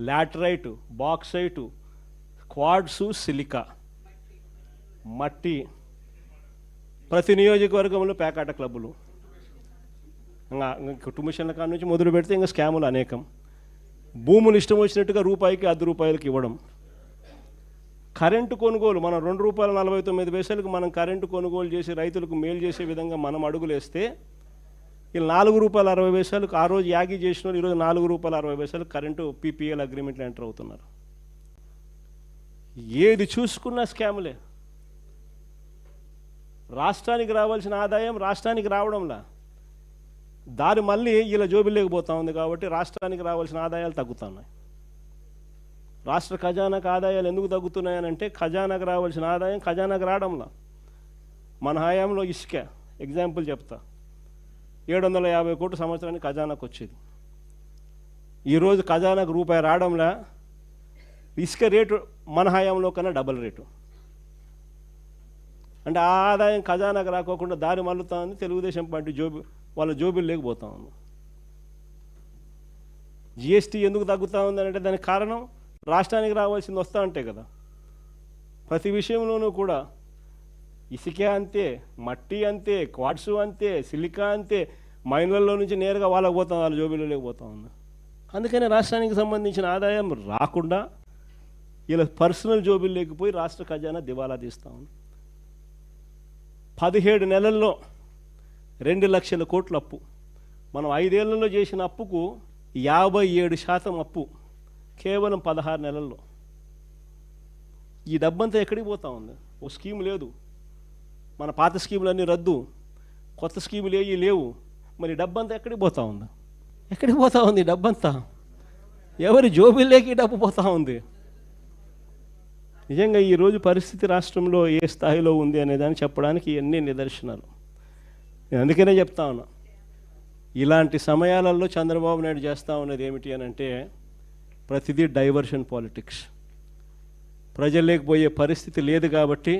Laterite bauxite క్వాడ్సు silica. మట్టి. ప్రతి నియోజకవర్గంలో పేకాట క్లబ్బులు. ఇంకా ఇంకా కుటుంబ కాడ నుంచి మొదలు పెడితే ఇంకా స్కాములు అనేకం. భూములు ఇష్టం వచ్చినట్టుగా రూపాయికి అర్ధ రూపాయలకి ఇవ్వడం. కరెంటు కొనుగోలు మనం రెండు రూపాయల నలభై తొమ్మిది పైసలకు మనం కరెంటు కొనుగోలు చేసి రైతులకు మేలు చేసే విధంగా మనం అడుగులేస్తే వీళ్ళు నాలుగు రూపాయల అరవై పైసలకు ఆ రోజు యాగి చేసిన వాళ్ళు ఈరోజు నాలుగు రూపాయల అరవై పైసలకు కరెంటు పీపీఎల్ అగ్రిమెంట్లు ఎంటర్ అవుతున్నారు. ఏది చూసుకున్నా స్కాములే. రాష్ట్రానికి రావాల్సిన ఆదాయం రాష్ట్రానికి రావడంలా. దారి మళ్ళీ ఇలా జోబిల్లోకి పోతా ఉంది కాబట్టి రాష్ట్రానికి రావాల్సిన ఆదాయాలు తగ్గుతున్నాయి రాష్ట్ర ఖజానాకు ఆదాయాలు ఎందుకు తగ్గుతున్నాయనంటే ఖజానాకు రావాల్సిన ఆదాయం ఖజానాకు రావడంలా. మన హయాంలో ఇసుక ఎగ్జాంపుల్ చెప్తా. ఏడు వందల యాభై కోట్లు సంవత్సరానికి ఖజానాకు వచ్చేది. ఈరోజు ఖజానాకు రూపాయి రావడంలా ఇసుక రేటు మన హయాంలో కన్నా డబల్ రేటు. అంటే ఆ ఆదాయం ఖజానాకు రాకోకుండా దారి మల్లుతా ఉంది తెలుగుదేశం పార్టీ జోబి వాళ్ళ జోబిలు లేకపోతా ఉంది జిఎస్టీ ఎందుకు తగ్గుతూ ఉంది అంటే దానికి కారణం రాష్ట్రానికి రావాల్సింది వస్తూ ఉంటే కదా. ప్రతి విషయంలోనూ కూడా ఇసుకే అంతే మట్టి అంతే క్వాడ్సు అంతే సిలికా అంతే మైన్లలో నుంచి నేరుగా వాళ్ళకి పోతాం వాళ్ళ జోబీలోకి పోతా ఉంది అందుకని రాష్ట్రానికి సంబంధించిన ఆదాయం రాకుండా ఇలా పర్సనల్ జోబీలు లేకపోయి రాష్ట్ర ఖజానా దివాలా తీస్తూ ఉంది పదిహేడు నెలల్లో రెండు లక్షల కోట్ల అప్పు. మనం ఐదేళ్ళలో చేసిన అప్పుకు యాభై ఏడు శాతం అప్పు కేవలం పదహారు నెలల్లో. ఈ డబ్బంతా ఎక్కడికి పోతా ఉంది? ఓ స్కీమ్ లేదు. మన పాత స్కీములన్నీ రద్దు. కొత్త స్కీములు ఏవి లేవు. మరి డబ్బంతా ఎక్కడికి పోతా ఉంది? ఎక్కడికి పోతా ఉంది డబ్బంతా? ఎవరి జోబిల్లోకి డబ్బు పోతా ఉంది? నిజంగా ఈరోజు పరిస్థితి రాష్ట్రంలో ఏ స్థాయిలో ఉంది అనేదాన్ని చెప్పడానికి ఇవన్నీ నిదర్శనాలు. నేను అందుకనే చెప్తా ఉన్నా. ఇలాంటి సమయాలలో చంద్రబాబు నాయుడు చేస్తూ ఉన్నది ఏమిటి అని అంటే ప్రతిదీ డైవర్షన్ పాలిటిక్స్. ప్రజల్లోకి పోయే పరిస్థితి లేదు కాబట్టి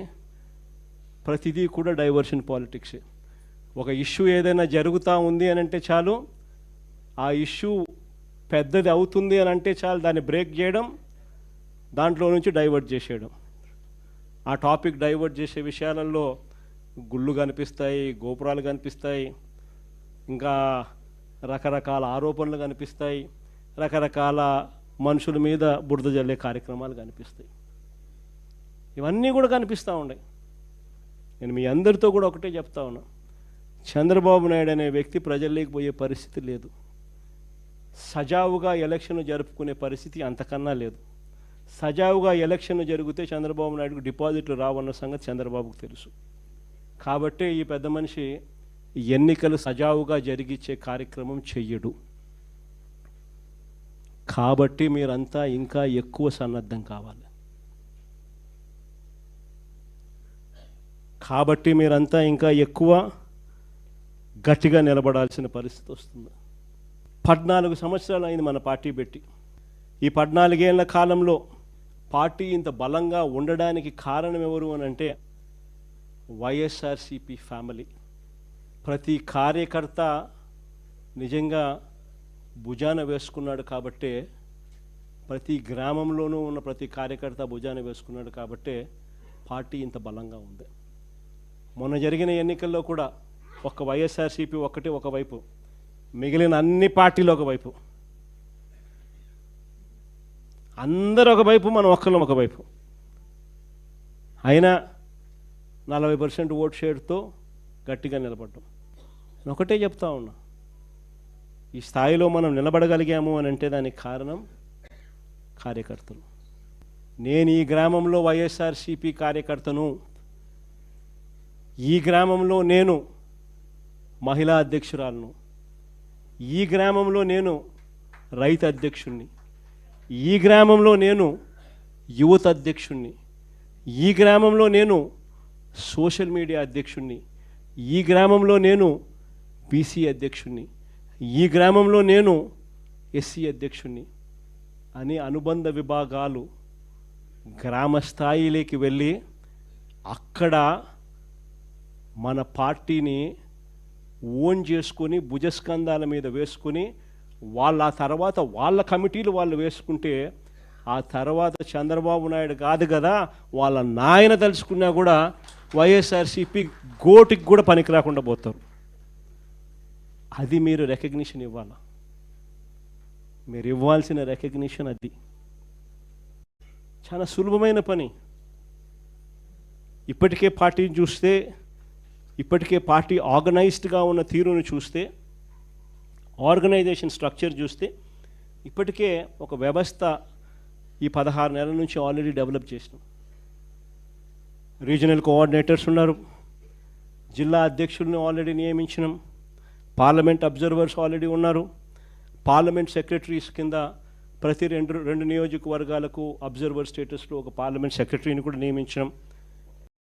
ప్రతిదీ కూడా డైవర్షన్ పాలిటిక్సే. ఒక ఇష్యూ ఏదైనా జరుగుతూ ఉంది అని అంటే చాలు ఆ ఇష్యూ పెద్దది అవుతుంది అని అంటే చాలు దాన్ని బ్రేక్ చేయడం దాంట్లో నుంచి డైవర్ట్ చేసేయడం. ఆ టాపిక్ డైవర్ట్ చేసే విషయాలలో గుళ్ళు కనిపిస్తాయి గోపురాలు కనిపిస్తాయి ఇంకా రకరకాల ఆరోపణలు కనిపిస్తాయి రకరకాల మనుషుల మీద బురద జల్లే కార్యక్రమాలు కనిపిస్తాయి. ఇవన్నీ కూడా కనిపిస్తూ ఉన్నాయి. నేను మీ అందరితో కూడా ఒకటే చెప్తా ఉన్నాను చంద్రబాబు నాయుడు అనే వ్యక్తి ప్రజల్లోకి పోయే పరిస్థితి లేదు. సజావుగా ఎలక్షన్ జరుపుకునే పరిస్థితి అంతకన్నా లేదు. సజావుగా ఎలక్షన్ జరిగితే చంద్రబాబు నాయుడుకు డిపాజిట్లు రావన్న సంగతి చంద్రబాబుకు తెలుసు. కాబట్టే ఈ పెద్ద మనిషి ఎన్నికలు సజావుగా జరిగించే కార్యక్రమం చెయ్యడు. కాబట్టి మీరంతా ఇంకా ఎక్కువ సన్నద్ధం కావాలి. కాబట్టి మీరంతా ఇంకా ఎక్కువ గట్టిగా నిలబడాల్సిన పరిస్థితి వస్తుంది. పద్నాలుగు సంవత్సరాలు అయింది మన పార్టీ పెట్టి. ఈ పద్నాలుగేళ్ళ కాలంలో పార్టీ ఇంత బలంగా ఉండడానికి కారణం ఎవరు అని అంటే వైఎస్ఆర్సిపి ఫ్యామిలీ. ప్రతి కార్యకర్త నిజంగా భుజాన వేసుకున్నాడు కాబట్టే ప్రతి గ్రామంలోనూ ఉన్న ప్రతి కార్యకర్త భుజాన వేసుకున్నాడు కాబట్టే పార్టీ ఇంత బలంగా ఉంది. మొన్న జరిగిన ఎన్నికల్లో కూడా ఒక వైఎస్ఆర్సీపీ ఒకటి ఒకవైపు మిగిలిన అన్ని పార్టీలు ఒకవైపు అందరూ ఒకవైపు మనం ఒక్కళ్ళం ఒకవైపు అయినా నలభై పర్సెంట్ ఓట్ షేర్తో గట్టిగా నిలబడ్డాం. నేను ఒకటే చెప్తా ఉన్నా. ఈ స్థాయిలో మనం నిలబడగలిగాము అని అంటే దానికి కారణం కార్యకర్తలు. నేను ఈ గ్రామంలో వైఎస్ఆర్సిపి కార్యకర్తను ఈ గ్రామంలో నేను మహిళా అధ్యక్షురాలను. ఈ గ్రామంలో నేను రైతు అధ్యక్షుణ్ణి. ఈ గ్రామంలో నేను యువత అధ్యక్షుణ్ణి. ఈ గ్రామంలో నేను సోషల్ మీడియా అధ్యక్షుణ్ణి. ఈ గ్రామంలో నేను బీసీ అధ్యక్షుణ్ణి. ఈ గ్రామంలో నేను ఎస్సీ అధ్యక్షుణ్ణి అని అనుబంధ విభాగాలు గ్రామ స్థాయిలోకి వెళ్ళి అక్కడ మన పార్టీని ఓన్ చేసుకొని భుజస్కంధాల మీద వేసుకొని వాళ్ళ ఆ తర్వాత వాళ్ళ కమిటీలు వాళ్ళు వేసుకుంటే ఆ తర్వాత చంద్రబాబు నాయుడు కాదు కదా వాళ్ళ నాయన తలుచుకున్నా కూడా వైఎస్ఆర్సీపీ గోటికి కూడా పనికి రాకుండా పోతారు. అది మీరు రికగ్నిషన్ ఇవ్వాలా? మీరు ఇవ్వాల్సిన రికగ్నిషన్ అది. చాలా సులభమైన పని. ఇప్పటికే పార్టీని చూస్తే ఇప్పటికే పార్టీ ఆర్గనైజ్డ్గా ఉన్న తీరును చూస్తే ఆర్గనైజేషన్ స్ట్రక్చర్ చూస్తే ఇప్పటికే ఒక వ్యవస్థ ఈ పదహారు నెలల నుంచి ఆల్రెడీ డెవలప్ చేసినాం రీజనల్ కోఆర్డినేటర్స్ ఉన్నారు. జిల్లా అధ్యక్షుల్ని ఆల్రెడీ నియమించినాం. పార్లమెంట్ అబ్జర్వర్స్ ఆల్రెడీ ఉన్నారు. పార్లమెంట్ సెక్రటరీస్ కింద ప్రతి రెండు రెండు నియోజకవర్గాలకు అబ్జర్వర్ స్టేటస్లో ఒక పార్లమెంట్ సెక్రటరీని కూడా నియమించినాం.